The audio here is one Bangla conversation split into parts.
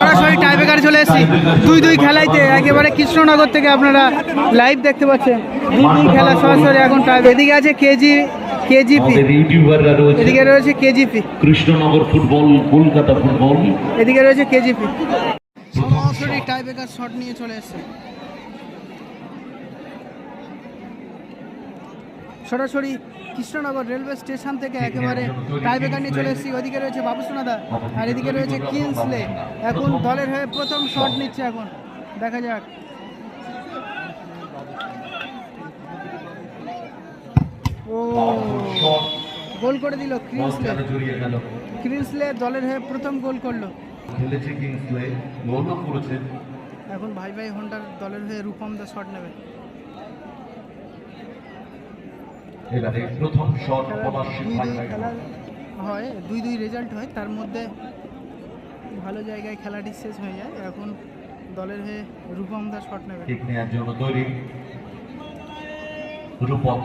সরাসরি চলে এসেছি। দুই দুই খেলাইতে একেবারে কৃষ্ণনগর থেকে আপনারা লাইভ দেখতে পাচ্ছেন। দুই দুই খেলা সরাসরি এখন টাইপ এদিকে আছে কেজি কেজিপি ইউটিউবাররা রয়েছে এদিকে রয়েছে KGP Krishnanagar football Kolkata football. এদিকে রয়েছে কেজিপি সরাসরি টাইব্রেকার শট নিয়ে চলে এসেছে। সরাসরি কৃষ্ণনগর রেলওয়ে স্টেশন থেকে একেবারে টাইব্রেকার নিয়ে চলে এসেছি। ওইদিকে রয়েছে বাবুসোনাদা আর এদিকে রয়েছে কিংসলে। এখন দলের হয়ে প্রথম শট নিচ্ছে এখন। দেখা যাক। ও গোল করে দিল ক্রিন্সলে ক্রিন্সলে দলের হয়ে প্রথম গোল করল। খেলেছে কিংসলে গোলও করেছে। এখন ভাই ভাই হোন্ডার দলের হয়ে রূপম দা শট নেবে। এবারে প্রথম শট পলাশী ভাই হয় দুই দুই রেজাল্ট হয়। তার মধ্যে ভালো জায়গায় খেলাটি শেষ হয়ে যায়। এখন দলের হয়ে রূপম দা শট নেবে ঠিক নেওয়ার জন্য তৈরি। রূপম।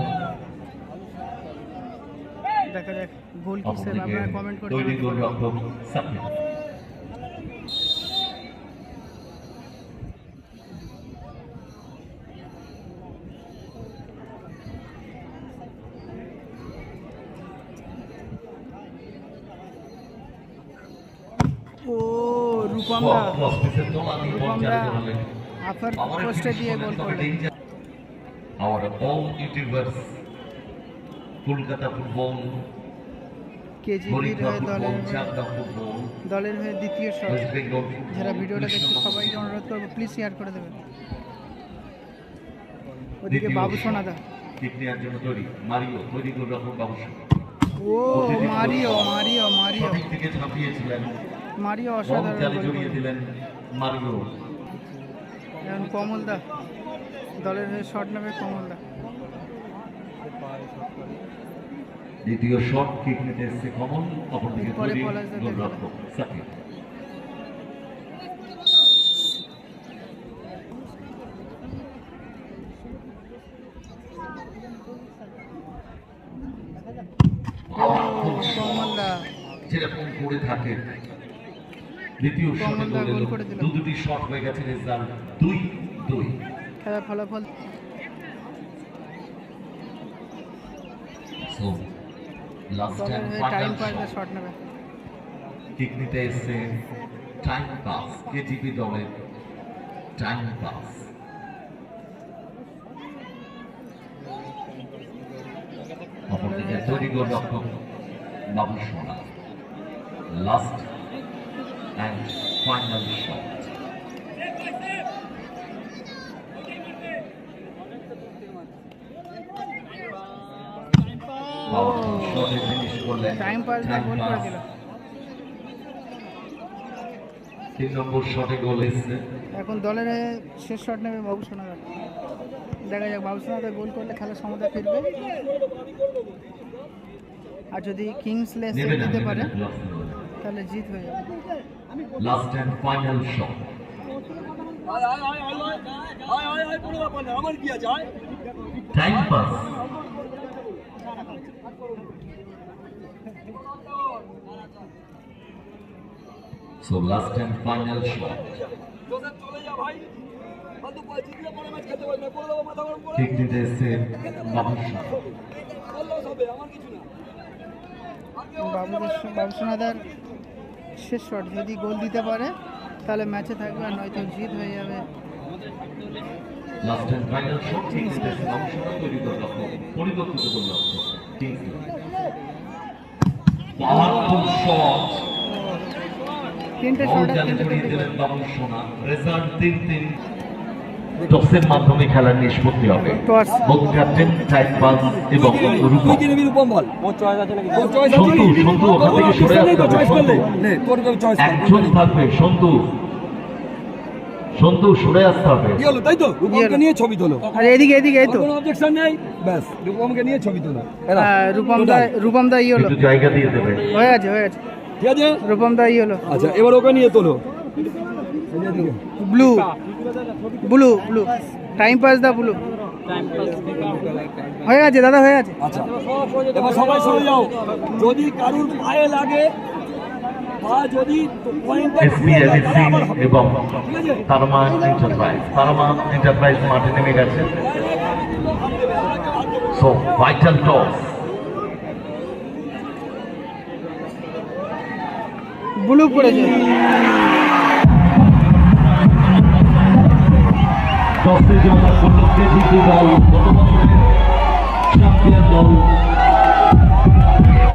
দেখা যাক গোল কিসের আপনারা কমেন্ট করে তৈরি জানাতে গোল পারেন। রক্ষক সাকিব ও রূপম দা ক্রস পিসের তোলা দিয়ে বল রূপম দা চালিত হলেন আপার আমার পোস্টে দিয়ে গোল করল Our all YouTubers, Kolkata football কেজিপির হয়ে দলের দলের হয়ে দ্বিতীয় শট। যারা ভিডিওটা দেখছে সবাইকে অনুরোধ করব প্লিজ শেয়ার করে দেবেন। ওদিকে বাবু সোনাদা। নেওয়ার জন্য তৈরি। মারিও তৈরি করে রাখুন বাবুসা ও মারিও মারিও মারিও। থেকে ঝাঁপিয়েছিলেন। মারিও অসাধারণ জালে গোল দিলেন মারিও। এখন কমল দলের হয়ে শট নেবে কমল দা। দ্বিতীয় শট কিক নিতে এসছে কমল অপরদিকে পরে তৈরি পলাশ দা গোল দেখবে। রক্ষক সাকিব যেরকম করে থাকে। দ্বিতীয় শটে গোল এলো করে দিল। দু দুটি শট হয়ে গেছে রেজাল্ট। দুই দুই। খেলার ফলাফল। সো লাস্ট টাইম টাইম পাসে শট নেবে। কিক নিতে এসছে টাইম পাস কেজিপি দলের টাইম পাস অপরদিকে তৈরি গোল রক্ষক বাবু সোনা। লাস্ট দা গোল করে তিন নম্বর শটে গোল এখন দলের শেষ শট নেবে বাবু সোনাদা দেখা যাক বাবু সোনাদা গোল করলে খেলার সমতা ফিরবে। আর যদি কিংস লে নেবে না দিতে পারে তাহলে জিত হয়ে যাবে। Last and final shot time pass so last and final shot ঠিক দিতে এসছে বাবু সোনা। শেষ শট যদি গোল দিতে পারে তাহলে ম্যাচে থাকবে আর নয়তো জিত হয়ে যাবে। তিনটে শট তিনটে রেজাল্ট তিন তিন। টসের মাধ্যমে খেলার নিষ্পত্তি হবে। বোথ ক্যাপ্টেন টাইম পাস এবং রূপম। বল। তোর চয়েস আছে নাকি? চয়েস সন্তু, সন্তু, ওখান থেকে সরে আসতে হবে, চয়েস করলে। সন্তু। একজন থাকবে সন্তু। সন্তু সরে আসতে হবে। কি হলো তাই তো? রূপমকে নিয়ে ছবি তোলো। আর এদিকে এদিকে এই তো। কোনো অবজেকশন নেই? ব্যাস রূপমকে নিয়ে ছবি তোলো। এরা হ্যাঁ, রূপম দা রূপম দা ই হলো। একটু জায়গা দিয়ে দেবে। হয়ে গেছে হয়ে গেছে। ঠিক আছে? রূপম দা ই হলো। আচ্ছা এবার ওকে নিয়ে তোলো। Blue blue blue time pass da blue হয়ে গেছে দাদা হয়ে গেছে। আচ্ছা। এবার সবাই সরে যাও। যদি কারুর পায়ে লাগে বা যদি সিং এবং তারমা এন্টারপ্রাইজ তারমা এন্টারপ্রাইজ মাঠে নেমে গেছে। সো ভাইটাল টস ব্লু পড়েছে টসে জয়লাভ করল কেজিপি দল গত বছরের চ্যাম্পিয়ন দল